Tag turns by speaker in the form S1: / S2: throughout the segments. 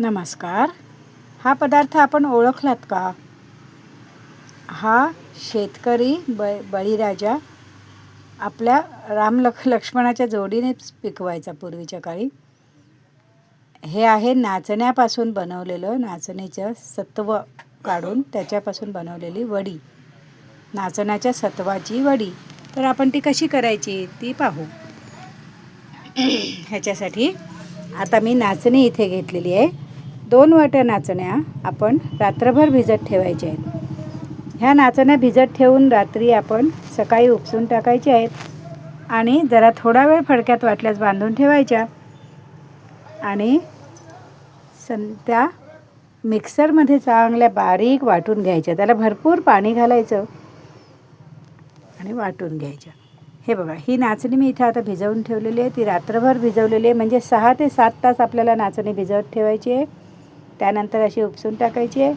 S1: नमस्कार. हा पदार्थ आपण ओळखलात का? हा शेतकरी ब बळीराजा आपल्या राम लख लक्ष्मणाच्या जोडीनेच पिकवायचा पूर्वीच्या काळी. हे आहे नाचण्यापासून बनवलेलं नाचणीचं सत्व काढून त्याच्यापासून बनवलेली वडी. नाचण्याच्या सत्वाची वडी. तर आपण ती कशी करायची ती पाहू. ह्याच्यासाठी आता मी नाचणी इथे घेतलेली आहे. दोन वाट्या नाचण्या आपण रात्रभर भिजत ठेवायच्या आहेत. ह्या नाचण्या भिजत ठेवून रात्री आपण सकाळी उपसून टाकायच्या आहेत आणि जरा थोडा वेळ फडक्यात वाटल्यास बांधून ठेवायच्या आणि सं त्या मिक्सरमध्ये चांगल्या बारीक वाटून घ्यायच्या. त्याला भरपूर पाणी घालायचं आणि वाटून घ्यायच्या. हे बघा ही नाचणी मी इथे आता भिजवून ठेवलेली आहे. ती रात्रभर भिजवलेली आहे. म्हणजे सहा ते सात तास आपल्याला नाचणी भिजवत ठेवायची आहे. त्यानंतर अशी उपसून टाकायची आहे.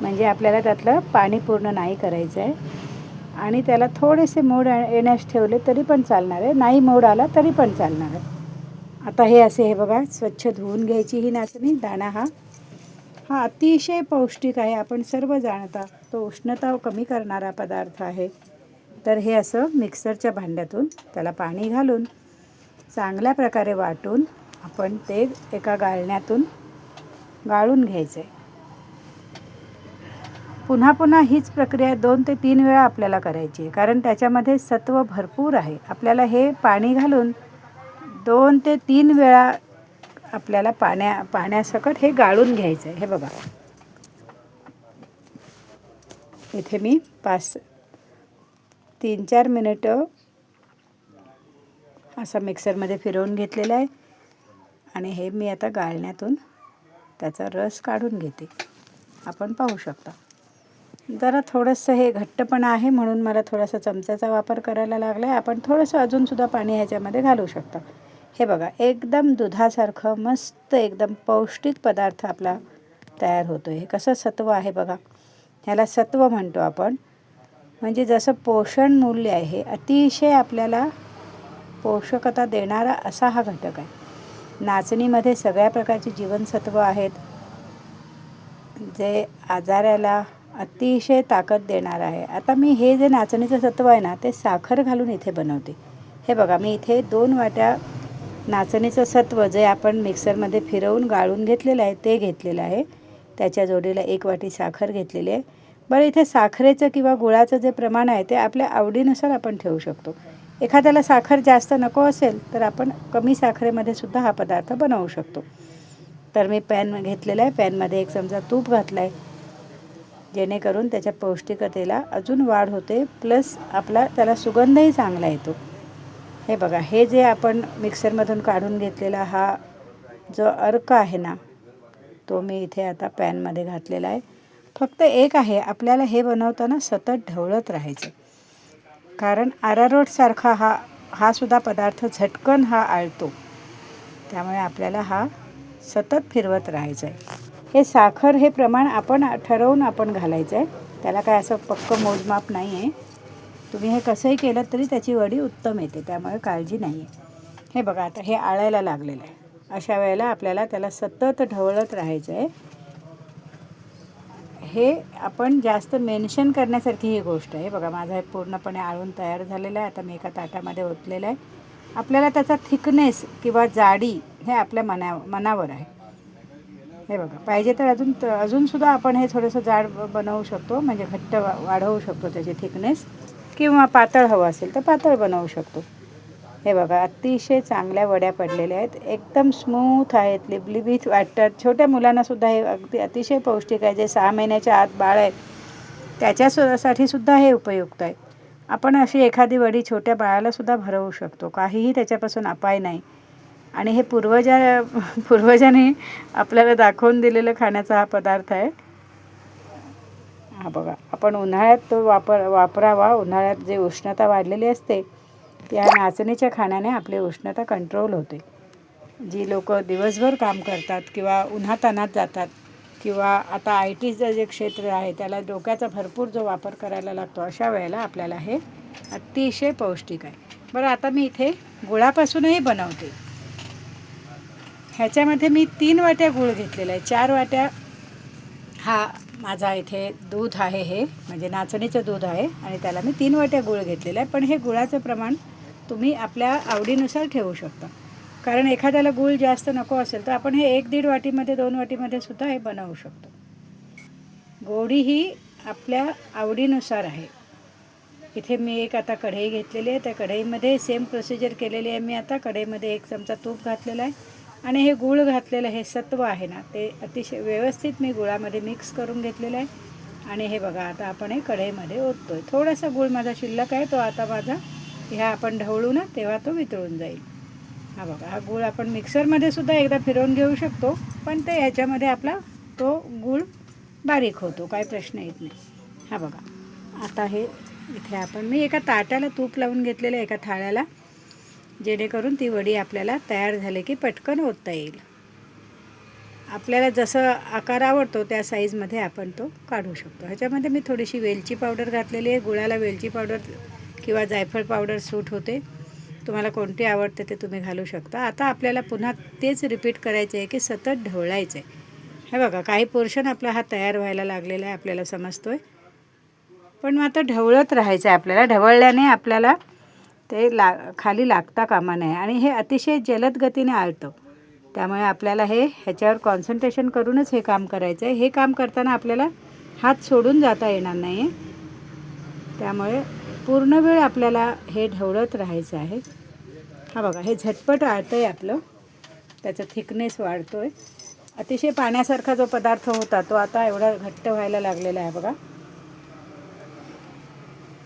S1: म्हणजे आपल्याला त्यातलं पाणी पूर्ण नाही करायचं आहे. आणि त्याला थोडेसे मोड येण्यास ठेवले तरी पण चालणार आहे. नाही मोड आला तरी पण चालणार आहे. आता हे असे हे बघा स्वच्छ धुवून घ्यायची ही नाचणी दाणा हा. हा अतिशय पौष्टिक आहे. आपण सर्व जाणता तो उष्णता कमी करणारा पदार्थ आहे. तर हे असं मिक्सरच्या भांड्यातून त्याला पाणी घालून चांगल्या प्रकारे वाटून आपण ते एका गाळण्यातून गाळून घ्यायचं आहे पुन्हा पुन्हा हीच प्रक्रिया दोन ते तीन वेळा आपल्याला करायची आहे. कारण त्याच्यामध्ये सत्व भरपूर आहे. आपल्याला हे पाणी घालून दोन ते तीन वेळा आपल्याला पाण्या पाण्यासकट हे गाळून घ्यायचं आहे हे बघा. इथे मी पाच तीन चार मिनिटं असं मिक्सरमध्ये फिरवून घेतलेलं आहे. आणि हे मी आता गाळण्यातून त्याचा रस काढून घेते. आपण पाहू शकता. जरा थोडंसं हे घट्टपणा आहे म्हणून मला थोडासा चमच्याचा वापर करायला लागला आहे आपण थोडंसं अजूनसुद्धा पाणी ह्याच्यामध्ये घालू शकता. हे बघा एकदम दुधासारखं मस्त एकदम पौष्टिक पदार्थ आपला तयार होतो हे कसं सत्व आहे बघा. ह्याला सत्व म्हणतो आपण. म्हणजे जसं पोषण मूल्य आहे अतिशय आपल्याला पोषकता देणारा असा हा घटक आहे. नाचणीमध्ये सगळ्या प्रकारची जीवनसत्व आहेत जे आजाराला अतिशय ताकद देणार आहे. आता मी हे जे नाचणीचं सत्व आहे ना ते साखर घालून इथे बनवते. हे बघा मी इथे दोन वाट्या नाचणीचं सत्व जे आपण मिक्सरमध्ये फिरवून गाळून घेतलेलं आहे ते घेतलेलं आहे. त्याच्या जोडीला एक वाटी साखर घेतलेली आहे. बरं इथे साखरेचं किंवा गुळाचं जे प्रमाण आहे ते आपल्या आवडीनुसार आपण ठेवू शकतो. एखाद्याला साखर जास्त नको असेल तर आपण कमी साखरेमध्ये सुद्धा हा पदार्थ बनवू शकतो. तर मी पॅन घेतलेला आहे. पॅनमध्ये एक चमचा तूप घातला आहे जेणेकरून त्याच्या पौष्टिकतेला अजून वाढ होते. प्लस आपला त्याला सुगंधही चांगला येतो. हे बघा हे जे आपण मिक्सरमधून काढून घेतलेला हा जो अर्क आहे ना तो मी इथे आता पॅनमध्ये घातलेला आहे. फक्त एक आहे आपल्याला हे बनवताना सतत ढवळत राहायचं. कारण आरारोटसारखा हा हा सुद्धा पदार्थ झटकन हा आळतो. त्यामुळे आपल्याला हा सतत फिरवत राहायचं आहे हे साखर हे प्रमाण आपण ठरवून आपण घालायचं आहे त्याला काय असं पक्कं मोजमाप नाही आहे तुम्ही हे कसंही केलं तरी त्याची वडी उत्तम येते. त्यामुळे काळजी नाही आहे हे बघा आता हे आळायला लागलेलं आहे. अशा वेळेला आपल्याला त्याला सतत ढवळत राहायचं आहे हे आपण जास्त मेन्शन करण्यासारखी ही गोष्ट आहे. बघा माझा हे पूर्णपणे आळून तयार झालेला आहे. आता मी एका ताटामध्ये ओतलेलं आहे. आपल्याला त्याचा थिकनेस किंवा जाडी हे आपल्या मना मनावर आहे. हे बघा पाहिजे तर अजून अजूनसुद्धा आपण हे थोडंसं जाड बनवू शकतो. म्हणजे घट्ट वा वाढवू शकतो त्याची थिकनेस. किंवा पातळ हवं असेल तर पातळ बनवू शकतो. हे बघा अतिशय चांगल्या वड्या पडलेल्या आहेत. एकदम स्मूथ आहेत लिबलिबीत वाटतात. छोट्या मुलांनासुद्धा हे अगदी अतिशय पौष्टिक आहे. जे सहा महिन्याच्या आत बाळ आहे त्याच्यासाठी सुद्धा हे उपयुक्त आहे. आपण अशी एखादी वडी छोट्या बाळालासुद्धा भरवू शकतो. काहीही त्याच्यापासून अपाय नाही. आणि हे पूर्वजा पूर्वजांनी आपल्याला दाखवून दिलेलं खाण्याचा हा पदार्थ आहे. हा बघा आपण उन्हाळ्यात तो वापर वापरावा. उन्हाळ्यात जे उष्णता वाढलेली असते या नाचणीच्या खाण्याने आपली उष्णता कंट्रोल होते. जी लोक दिवसभर काम करतात किंवा उन्हातानात जातात किंवा आता आय टीचं जे क्षेत्र आहे त्याला डोक्याचा भरपूर जो वापर करायला लागतो अशा वेळेला आपल्याला हे अतिशय पौष्टिक आहे. बरं आता मी इथे गुळापासूनही बनवते. ह्याच्यामध्ये मी तीन वाट्या गूळ घेतलेला आहे. चार वाट्या हा माझा इथे दूध आहे हे म्हणजे नाचणीचं दूध आहे आणि त्याला मी तीन वाट्या गूळ घेतलेलं आहे. पण हे गुळाचं प्रमाण तुम्ही आपल्या आवडीनुसार ठेवू शकता. कारण एखाद्याला गूळ जास्त नको असेल तर आपण हे एक दीड वाटीमध्ये दोन वाटीमध्ये सुद्धा हे बनवू शकतो. गोडी ही आपल्या आवडीनुसार आहे. इथे मी एक आता कढई घेतलेली आहे. त्या कढईमध्ये सेम प्रोसिजर केलेली आहे मी आता. कढईमध्ये एक चमचा तूप घातलेला आहे. आणि हे गूळ घातलेलं हे सत्व आहे ना ते अतिशय व्यवस्थित मी गुळामध्ये मिक्स करून घेतलेलं आहे. आणि हे बघा आता आपण हे कढईमध्ये ओततो आहे थोडासा गूळ माझा शिल्लक आहे तो आता माझा ह्या आपण ढवळू ना तेव्हा तो वितळून जाईल. हा बघा हा गूळ आपण मिक्सरमध्ये सुद्धा एकदा फिरवून घेऊ शकतो पण ते ह्याच्यामध्ये आपला तो गूळ बारीक होतो काही प्रश्न येत नाही. हा बघा आता हे इथे आपण मी एका ताटाला तूप लावून घेतलेलं आहे एका थाळ्याला जेणेकरून ती वडी आपल्याला तयार झाली की पटकन ओतता येईल. आपल्याला जसं आकार आवडतो त्या साईजमध्ये आपण तो काढू शकतो. ह्याच्यामध्ये मी थोडीशी वेलची पावडर घातलेली आहे गुळाला वेलची पावडर किंवा जायफळ पावडर सूट होते. तुम्हाला कोणती आवडते ते तुम्ही घालू शकता. आता आपल्याला पुन्हा तेच रिपीट करायचं आहे की सतत ढवळायचं आहे. हे बघा काही पोर्शन आपला हा तयार व्हायला लागलेला आहे आपल्याला समजतो आहे पण मग आता ढवळत राहायचं आहे आपल्याला. ढवळल्याने आपल्याला ते ला खाली लागता कामा नये. आणि हे अतिशय जलद गतीने आळतं त्यामुळे आपल्याला हे ह्याच्यावर कॉन्सन्ट्रेशन करूनच हे काम करायचं आहे. हे काम करताना आपल्याला हात सोडून जाता येणार नाही आहे त्यामुळे पूर्ण वेळ आपल्याला हे ढवळत राहायचं आहे. हा बघा हे झटपट आळतं आहे आपलं. त्याचा थिकनेस वाढतो आहे अतिशय पाण्यासारखा जो पदार्थ होता तो आता एवढा घट्ट व्हायला लागलेला आहे बघा.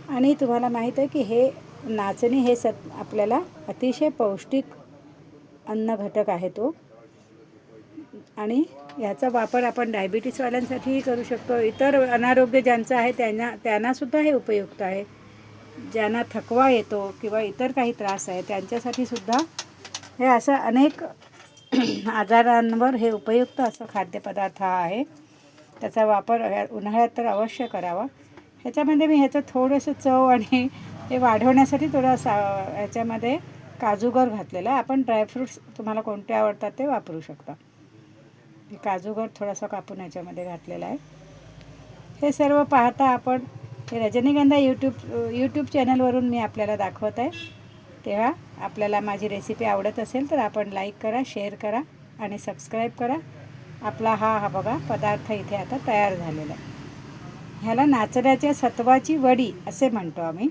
S1: आणि तुम्हाला माहीत आहे की हे नाचणी हे सत आपल्याला अतिशय पौष्टिक अन्न घटक आहे तो. आणि याचा वापर आपण डायबिटीसवाल्यांसाठीही करू शकतो. इतर अनारोग्य ज्यांचं आहे त्यांना त्यांनासुद्धा हे उपयुक्त आहे. ज्यांना थकवा येतो किंवा इतर काही त्रास आहे त्यांच्यासाठी सुद्धा हे असं अनेक आजारांवर हे उपयुक्त असं खाद्यपदार्थ हा आहे. त्याचा वापर ह्या- उन्हाळ्यात तर अवश्य करावा. ह्याच्यामध्ये मी ह्याचं थोडंसं चव आणि हे वाढवण्यासाठी थोडं सा ह्याच्यामध्ये काजूगर घातलेलं आहे. आपण ड्रायफ्रूट्स तुम्हाला कोणते आवडतात ते वापरू शकता. काजूगर थोडासा कापून ह्याच्यामध्ये घातलेला आहे. हे सर्व पाहता आपण हे रजनीगंधा यूट्यूब यूट्यूब चॅनलवरून मी आपल्याला दाखवत आहे. तेव्हा आपल्याला माझी रेसिपी आवडत असेल तर आपण लाईक करा शेअर करा आणि सबस्क्राईब करा. आपला हा हा बघा पदार्थ इथे आता तयार झालेला आहे. ह्याला नाचण्याच्या सत्वाची वडी असे म्हणतो आम्ही.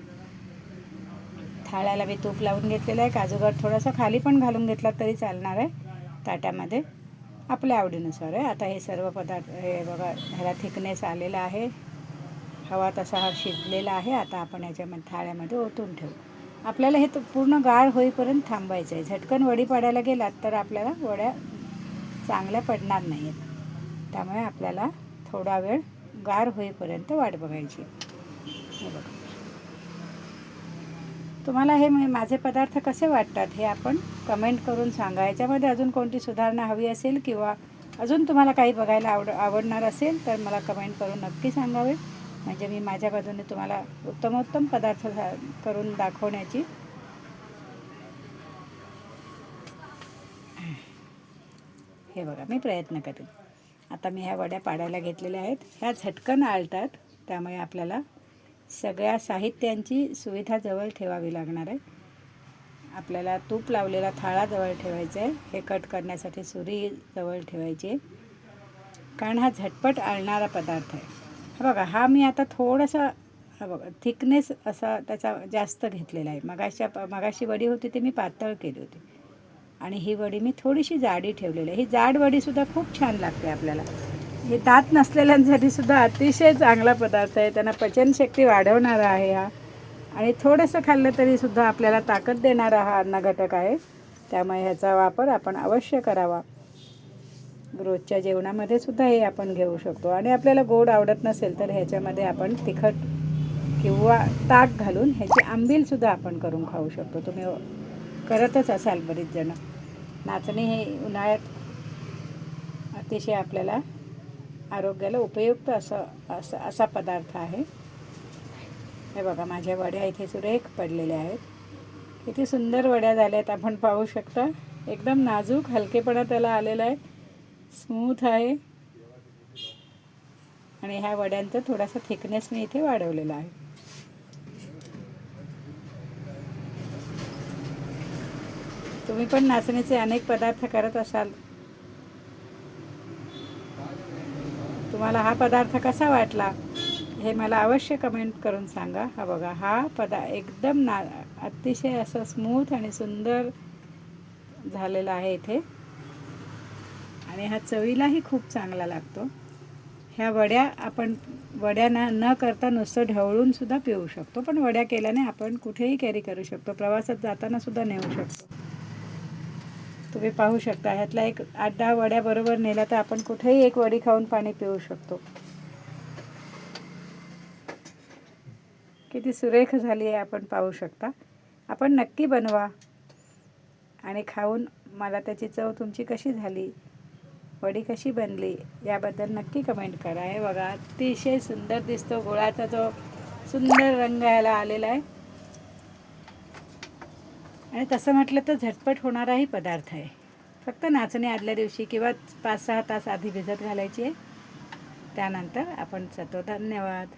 S1: थाळ्याला मी तूप लावून घेतलेलं आहे. काजूगर थोडासा खाली पण घालून घेतला तरी चालणार आहे. ताट्यामध्ये आपल्या आवडीनुसार आहे. आता हे सर्व पदार्थ हे बघा ह्याला थिकनेस आलेला आहे. हवा तसा हा शिजलेला आहे आता आपण याच्यामध्ये थाळ्यामध्ये ओतून ठेवू. आपल्याला हे तर पूर्ण गाळ होईपर्यंत थांबायचं आहे. झटकन वडी पाडायला गेलात तर आपल्याला वड्या चांगल्या पडणार नाही आहेत त्यामुळे आपल्याला थोडा वेळ गार होईपर्यंत वाट बघायची. हे बघा. तुम्हाला हे माझे पदार्थ कसे वाटतात हे आपण कमेंट करून सांगा. याच्यामध्ये अजून कोणती सुधारणा हवी असेल किंवा अजून तुम्हाला काही बघायला आवड आवडणार असेल तर मला कमेंट करून नक्की सांगावे. म्हणजे मी माझ्या बाजूने तुम्हाला उत्तमोत्तम पदार्थ झा- करून दाखवण्याची. हे बघा मी प्रयत्न करेन. आता मी ह्या वड्या पाडायला घेतलेल्या आहेत. ह्या झटकन आळतात त्यामुळे आपल्याला सगळ्या साहित्यांची सुविधा जवळ ठेवावी लागणार आहे. आपल्याला तूप लावलेला थाळा जवळ ठेवायचा आहे. हे कट करण्यासाठी सुरी जवळ ठेवायची आहे. कारण हा झटपट आळणारा पदार्थ आहे. बघा हा मी आता थोडासा हा बघा थिकनेस असा त्याचा जास्त घेतलेला आहे. मगाशा मगाशी वडी होती ती मी पातळ केली होती. आणि ही वडी मी थोडीशी जाडी ठेवलेली आहे. ही जाड वडीसुद्धा खूप छान लागते आपल्याला. हे दात नसलेल्यांसाठी सुद्धा अतिशय चांगला पदार्थ आहे. त्यांना पचनशक्ती वाढवणारा आहे हा. आणि थोडंसं खाल्लं तरीसुद्धा आपल्याला ताकद देणारा हा अन्न घटक आहे. त्यामुळे ह्याचा वापर आपण अवश्य करावा. रोजच्या जेवणामध्ये सुद्धा हे आपण घेऊ शकतो. आणि आपल्याला गोड आवडत नसेल तर ह्याच्यामध्ये आपण तिखट किंवा ताक घालून ह्याची आंबीलसुद्धा आपण करून खाऊ शकतो. तुम्ही हो, करतच असाल बरीच जणं. नाचणी हे उन्हाळ्यात अतिशय आपल्याला आरोग्याला उपयुक्त असं असं असा पदार्थ आहे. हे बघा माझ्या वड्या इथे सुरेख पडलेल्या आहेत. किती सुंदर वड्या झाल्या आहेत आपण पाहू शकता. एकदम नाजूक हलकेपणा त्याला आलेला आहे. स्मूथ आहे. आणि ह्या वड्यांचा थोडासा थिकनेस मी इथे वाढवलेला आहे. तुम्ही पण नाचणीचे अनेक पदार्थ करत असाल. तुम्हाला हा पदार्थ कसा वाटला हे मला अवश्य कमेंट करून सांगा. हा बघा हा पदा एकदम ना अतिशय असं स्मूथ आणि सुंदर झालेला आहे इथे. आणि हा चवीलाही खूप चांगला लागतो. ह्या वड्या आपण वड्या न न करता नुसतं ढवळून सुद्धा पिऊ शकतो. पण वड्या केल्याने आपण कुठेही कॅरी करू शकतो. प्रवासात जाताना सुद्धा नेऊ शकतो. तुम्ही पाहू शकता ह्यातला एक आठ दहा वड्या बरोबर नेल्या तर आपण कुठेही एक वडी खाऊन पाणी पिऊ शकतो. किती सुरेख झाली आहे आपण पाहू शकता. आपण नक्की बनवा. आणि खाऊन मला त्याची चव तुमची कशी झाली? वडी कशी बनली याबद्दल नक्की कमेंट करा. हे बघा अतिशय सुंदर दिसतो गुळाचा जो सुंदर रंग याला आलेला आहे. आणि तसं म्हटलं तर झटपट होणाराही पदार्थ आहे. फक्त नाचणी आदल्या दिवशी किंवा पाच सहा तास आधी भिजत घालायची आहे. त्यानंतर आपण जातो धन्यवाद.